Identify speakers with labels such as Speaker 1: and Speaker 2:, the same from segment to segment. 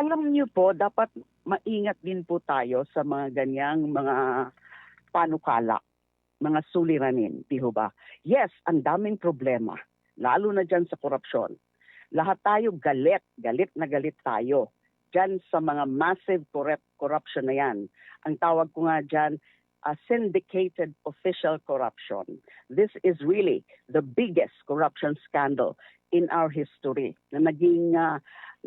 Speaker 1: alam niyo po, dapat maingat din po tayo sa mga ganyang mga panukala, mga suliranin, di ba? Yes, ang daming problema, lalo na dyan sa korupsyon. Lahat tayo galit, galit na galit tayo dyan sa mga massive corrupt, corruption na yan. Ang tawag ko nga dyan, a syndicated official corruption. This is really the biggest corruption scandal in our history na naging uh,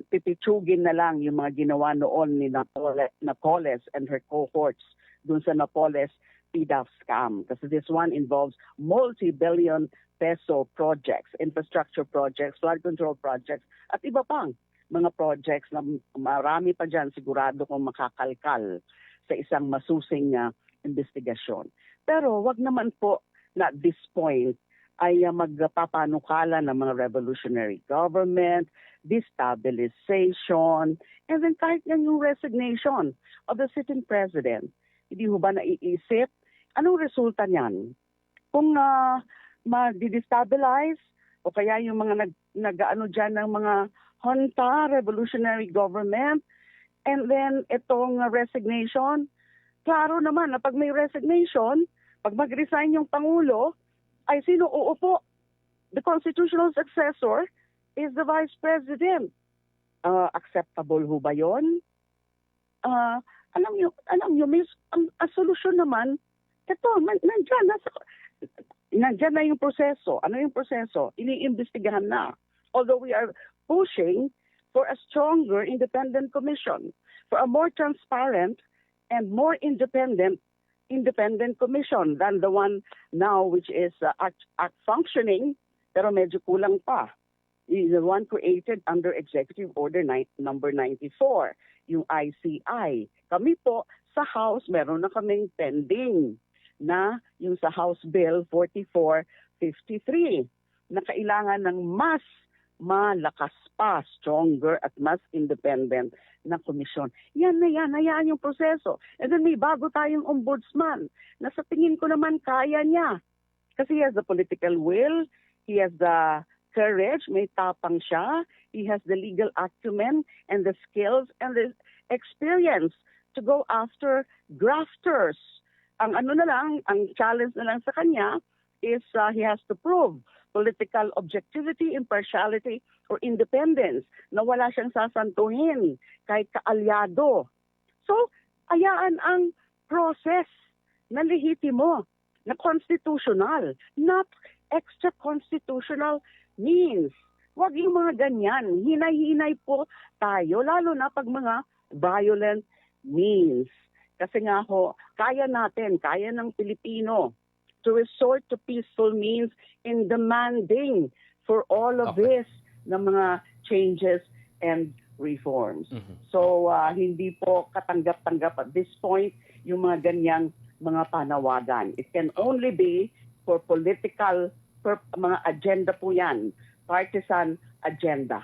Speaker 1: pipitsugin na lang yung mga ginawa noon ni Napole- Napoles and her cohorts dun sa Napoles PDAF scam. Kasi this one involves multi-billion peso projects, infrastructure projects, flood control projects, at iba pang mga projects na marami pa dyan sigurado kung makakalkal sa isang masusing uh, investigasyon. Pero wag naman po na at this point ay uh, magpapanukala ng mga revolutionary government, destabilization, and then kahit yan yung resignation of the sitting president. Hindi ho ba naiisip? Anong resulta niyan? Kung uh, ma-destabilize o kaya yung mga nag, nag-ano dyan ng mga junta, revolutionary government, and then itong uh, resignation, klaro naman na pag may resignation, pag mag-resign yung Pangulo, ay sino uupo? The constitutional successor is the Vice President. Uh, acceptable ho ba yun? Uh, alam niyo, alam niyo, miss, ang, ang solusyon naman, ito, man, nandyan, nasa, nandyan na yung proseso. Ano yung proseso? Iniimbestigahan na. Although we are pushing for a stronger independent commission, for a more transparent and more independent independent commission than the one now which is uh, act, act functioning pero medyo kulang pa. The one created under Executive Order ni- number 94, yung ICI. Kami po sa House meron na kaming pending na yung sa House Bill 4453 na kailangan ng mas malakas pa, stronger at mas independent na komisyon. Yan na yan, hayaan yung proseso. And then may bago tayong ombudsman na sa tingin ko naman kaya niya. Kasi he has the political will, he has the courage, may tapang siya, he has the legal acumen and the skills and the experience to go after grafters. Ang ano na lang, ang challenge na lang sa kanya is uh, he has to prove political objectivity, impartiality, or independence na wala siyang sasantuhin kahit kaalyado. So, ayaan ang process na lehitimo, na constitutional, not extra-constitutional means. Huwag yung mga ganyan. Hinay-hinay po tayo, lalo na pag mga violent means. Kasi nga ho, kaya natin, kaya ng Pilipino to resort to peaceful means in demanding for all of
Speaker 2: Okay.
Speaker 1: this na mga changes and reforms.
Speaker 2: Mhm.
Speaker 1: So uh, hindi po katanggap-tanggap at this point yung mga ganyang mga panawagan. It can only be for political per, mga agenda po yan, partisan agenda.